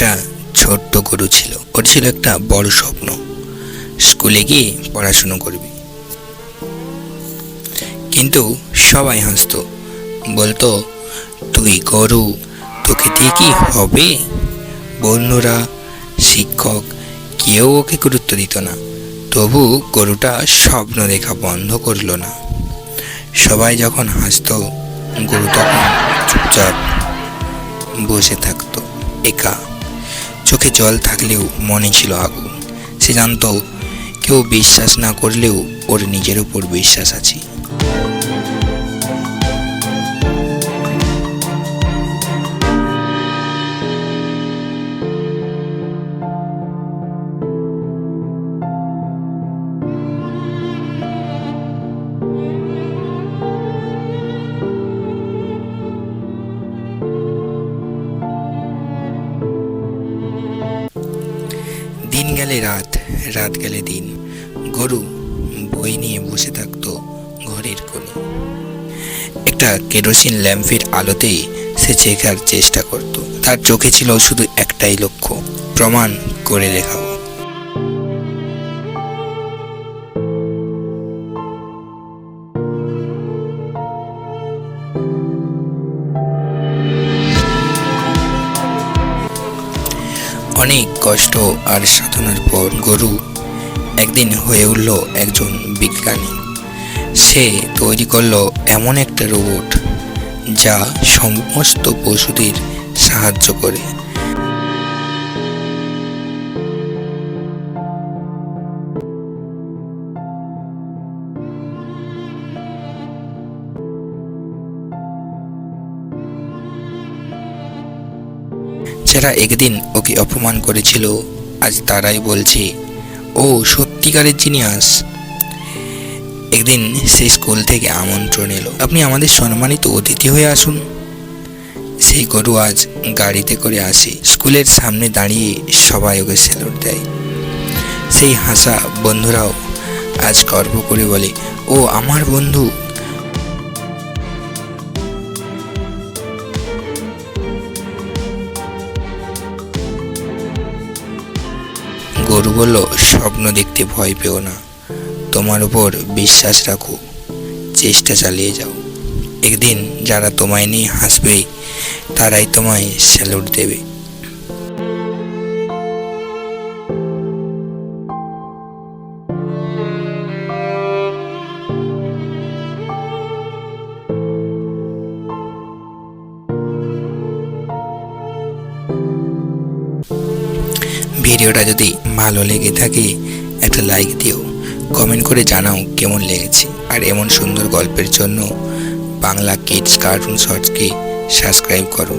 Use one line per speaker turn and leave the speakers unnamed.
একটা ছোট্ট গরু ছিল। ওর ছিল একটা বড় স্বপ্ন। স্কুলে গিয়ে পড়াশুনো করবে। কিন্তু সবাই হাসতো। বলতো, তুই গরু, তোকে দিয়ে কি হবে? বন্ধুরা, শিক্ষক, কেউ ওকে গুরুত্ব দিত না। তবু গরুটা স্বপ্ন দেখা বন্ধ করল না। সবাই যখন হাসতো, গরু তখন চুপচাপ বসে থাকতো, একা। চোখে জল থাকলেও মনে ছিল আগুন। সে জানত, কেউ বিশ্বাস না করলেও ওর নিজের উপর বিশ্বাস আছে। গেলে রাত রাত গেলে দিন। গরু বই নিয়ে বসে থাকতো ঘরের কোণে। একটা কেরোসিন ল্যাম্পের আলোতেই সে চেখার চেষ্টা করত। তার চোখে ছিল শুধু একটাই লক্ষ্য, প্রমাণ করে দেখাবো অনেক কষ্ট আর সাধনার পর গরু একদিন হয়ে উঠল একজন বিজ্ঞানী। সে তৈরি করল এমন একটা রোবট যা সমস্ত পশুদের সাহায্য করে। যারা একদিন ওকে অপমান করেছিল। আজ তারাই বলছে, ও সত্যিকারের জিনিয়াস। একদিন সেই স্কুল থেকে আমন্ত্রণ এলো, আপনি আমাদের সম্মানিত অতিথি হয়ে আসুন। সেই গরু আজ গাড়িতে করে আসে, স্কুলের সামনে দাঁড়িয়ে সবাই ওকে স্যালুট দেয়। সেই হাসা বন্ধুরাও আজ গর্ব করে বলে, ও, আমার বন্ধু। বলল স্বপ্ন দেখতে ভয় পেও না। তোমার উপর বিশ্বাস রাখো, চেষ্টা চালিয়ে যাও। একদিন যারা তোমায় নিয়ে হাসবে, তারাই তোমায় স্যালুট দেবে। ভিডিওটা যদি ভালো লেগে থাকে, একটা লাইক দিও। কমেন্ট করে জানাও কেমন লেগেছে। আর এমন সুন্দর গল্পের জন্য বাংলা কিডস কার্টুন শর্টসকে সাবস্ক্রাইব করো।